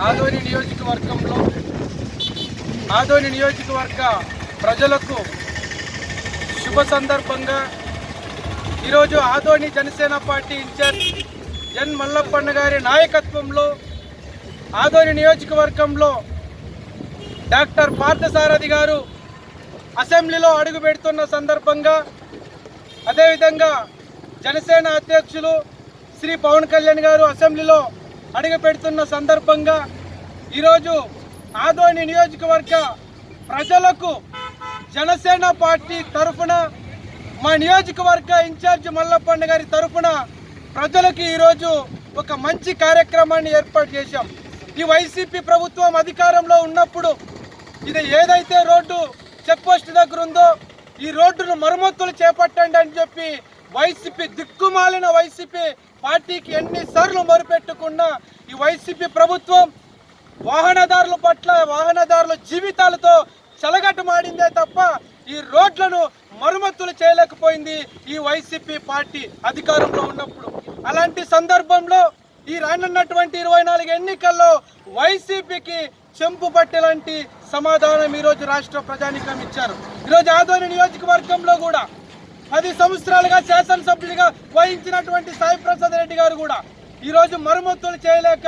ఆదోని నియోజకవర్గంలో ఆదోని నియోజకవర్గ ప్రజలకు శుభ సందర్భంగా ఈరోజు Adoni Janasena party in-charge N Mallappanna గారి నాయకత్వంలో ఆదోని నియోజకవర్గంలో డాక్టర్ పార్థసారథి గారు అసెంబ్లీలో అడుగు పెడుతున్న సందర్భంగా అదేవిధంగా జనసేన అధ్యక్షులు శ్రీ పవన్ కళ్యాణ్ గారు అసెంబ్లీలో అడుగుపెడుతున్న సందర్భంగా ఈరోజు ఆదోని నియోజకవర్గ ప్రజలకు జనసేన పార్టీ తరఫున మా నియోజకవర్గ ఇన్ఛార్జ్ మల్లప్పండ గారి తరఫున ప్రజలకు ఈరోజు ఒక మంచి కార్యక్రమాన్ని ఏర్పాటు చేశాం. ఈ వైసీపీ ప్రభుత్వం అధికారంలో ఉన్నప్పుడు ఇది ఏదైతే రోడ్డు చెక్పోస్ట్ దగ్గర ఉందో ఈ రోడ్డును మరమ్మతులు చేపట్టండి అని చెప్పి వైసీపీ దిక్కుమాలిన వైసీపీ పార్టీకి ఎన్నిసార్లు మరుపెట్టుకున్న ఈ వైసీపీ ప్రభుత్వం వాహనదారుల పట్ల వాహనదారుల జీవితాలతో చెలగట్టు మాడిందే తప్ప ఈ రోడ్లను మరమ్మతులు చేయలేకపోయింది ఈ వైసీపీ పార్టీ అధికారంలో ఉన్నప్పుడు. అలాంటి సందర్భంలో ఈ రానున్నటువంటి ఇరవై నాలుగు ఎన్నికల్లో వైసీపీకి చెంపు పట్టేలాంటి సమాధానం ఈరోజు రాష్ట్ర ప్రజానికం ఇచ్చారు. ఈరోజు ఆదోని నియోజకవర్గంలో కూడా పది సంవత్సరాలుగా శాసనసభ్యుడిగా వహించినటువంటి సాయి ప్రసాద్ రెడ్డి గారు కూడా ఈరోజు మరమ్మతులు చేయలేక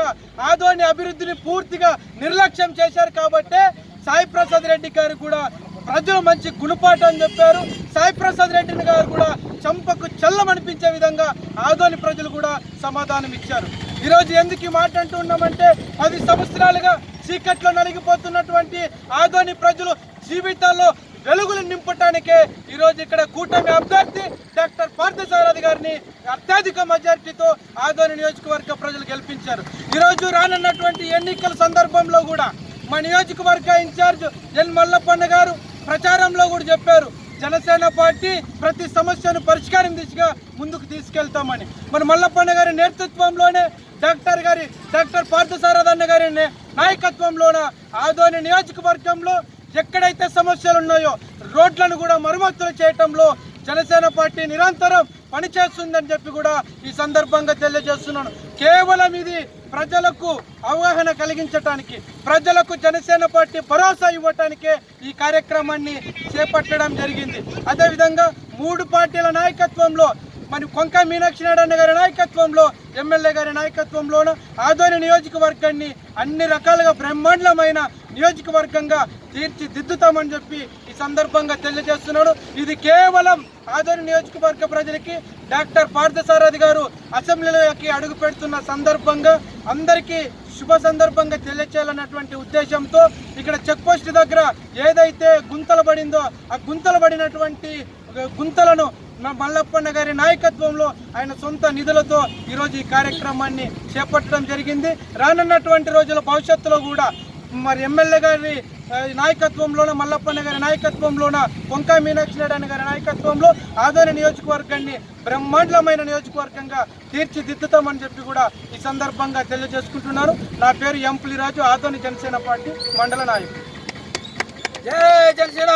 ఆదోని అభివృద్ధిని పూర్తిగా నిర్లక్ష్యం చేశారు కాబట్టే సాయి ప్రసాద్ రెడ్డి గారు కూడా ప్రజలు మంచి గుణపాఠం అని చెప్పారు. సాయి ప్రసాద్ రెడ్డిని గారు కూడా చంపకు చల్లమనిపించే విధంగా ఆదోని ప్రజలు కూడా సమాధానం ఇచ్చారు. ఈరోజు ఎందుకు ఈ మాట అంటున్నామంటే పది సంవత్సరాలుగా చీకట్లో నలిగిపోతున్నటువంటి ఆదోని ప్రజలు జీవితాల్లో వెలుగులు నింపటానికే ఈరోజు ఇక్కడ కూటమి అభ్యర్థి డాక్టర్ పార్థసారథి గారిని అత్యధిక మెజార్టీతో ఆదోని నియోజకవర్గ ప్రజలు గెలిపించారు. ఈరోజు రానున్నటువంటి ఎన్నికల సందర్భంలో కూడా మా నియోజకవర్గ ఇన్ఛార్జ్ ఎన్ మల్లప్పన్న గారు ప్రచారంలో కూడా చెప్పారు జనసేన పార్టీ ప్రతి సమస్యను పరిష్కారం దిశగా ముందుకు తీసుకెళ్తామని. మన మల్లప్పన్న గారి నేతృత్వంలోనే డాక్టర్ గారి డాక్టర్ పార్థసారథన్న గారి నాయకత్వంలోన ఆదోని నియోజకవర్గంలో ఎక్కడైతే సమస్యలు ఉన్నాయో రోడ్లను కూడా మరమ్మతులు చేయటంలో జనసేన పార్టీ నిరంతరం పనిచేస్తుందని చెప్పి కూడా ఈ సందర్భంగా తెలియజేస్తున్నాను. కేవలం ఇది ప్రజలకు అవగాహన కలిగించటానికి ప్రజలకు జనసేన పార్టీ భరోసా ఇవ్వటానికే ఈ కార్యక్రమాన్ని చేపట్టడం జరిగింది. అదేవిధంగా మూడు పార్టీల నాయకత్వంలో మరి కొంక మీనాక్షి నారాయణ గారి నాయకత్వంలో ఎమ్మెల్యే గారి నాయకత్వంలోనూ ఆదోని నియోజకవర్గాన్ని అన్ని రకాలుగా బ్రహ్మాండమైన నియోజకవర్గంగా తీర్చిదిద్దుతామని చెప్పి ఈ సందర్భంగా తెలియజేస్తున్నాడు ఇది కేవలం ఆదోని నియోజకవర్గ ప్రజలకి డాక్టర్ పార్థసారథి గారు అసెంబ్లీలోకి అడుగు పెడుతున్న సందర్భంగా అందరికీ శుభ సందర్భంగా తెలియచేయాలన్నటువంటి ఉద్దేశంతో ఇక్కడ చెక్ పోస్ట్ దగ్గర ఏదైతే గుంతలు పడిందో ఆ గుంతలు పడినటువంటి గుంతలను మల్లప్పన్న గారి నాయకత్వంలో ఆయన సొంత నిధులతో ఈరోజు ఈ కార్యక్రమాన్ని చేపట్టడం జరిగింది. రానున్నటువంటి రోజుల భవిష్యత్తులో కూడా మరి ఎమ్మెల్యే గారి నాయకత్వంలోన మల్లప్పన్న గారి నాయకత్వంలోన కొంకా మీనాక్షి నారాయణ గారి నాయకత్వంలో ఆదోని నియోజకవర్గాన్ని బ్రహ్మాండమైన నియోజకవర్గంగా తీర్చిదిద్దుతామని చెప్పి కూడా ఈ సందర్భంగా తెలియజేసుకుంటున్నాను. నా పేరు ఎంపులి రాజు ఆదోని జనసేన పార్టీ మండల నాయకుడు. జై జనసేన!